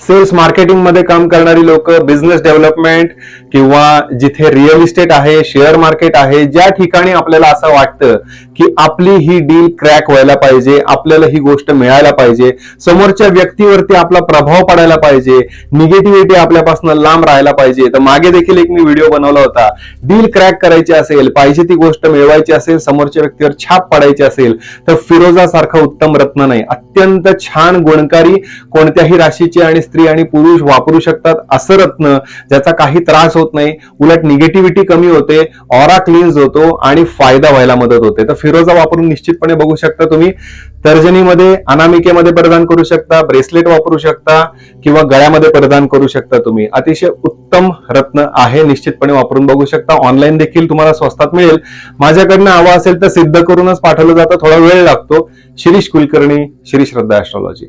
Cells मार्केटिंगमध्ये काम करणारी लोक बिझनेस डेव्हलपमेंट किंवा जिथे रिअल इस्टेट आहे शेअर मार्केट आहे ज्या ठिकाणी आपल्याला असं वाटतं की आपली ही डील क्रॅक व्हायला पाहिजे आपल्याला ही गोष्ट मिळायला पाहिजे. समोरच्या व्यक्तीवरती आपला प्रभाव पडायला पाहिजे निगेटिव्हिटी आपल्यापासून लांब राहायला पाहिजे. तर मागे देखील एक मी व्हिडिओ बनवला होता. डील क्रॅक करायची असेल पाहिजे ती गोष्ट मिळवायची असेल समोरच्या व्यक्तीवर छाप पडायची असेल तर फिरोजासारखा उत्तम रत्न नाही. अत्यंत छान गुणकारी कोणत्याही राशीचे आणि स्त्री आणि पुरुष वापरू शकतात असं रत्न ज्याचा काही त्रास होत नाही. उलट निगेटिव्हिटी कमी होते ऑरा क्लीन्स होतो आणि फायदा व्हायला मदत होते. तर फिरोजा वापरून निश्चितपणे बघू शकता तुम्ही. तर्जनीमध्ये अनामिकेमध्ये परिधान करू शकता ब्रेसलेट वापरू शकता किंवा गळ्यामध्ये परिधान करू शकता तुम्ही. अतिशय उत्तम रत्न आहे निश्चितपणे वापरून बघू शकता. ऑनलाईन देखील तुम्हाला स्वस्तात मिळेल. माझ्याकडनं हवा असेल तर सिद्ध करूनच पाठवलं जातं. थोडा वेळ लागतो. शिरीष कुलकर्णी श्री श्रद्धा ॲस्ट्रॉलॉजी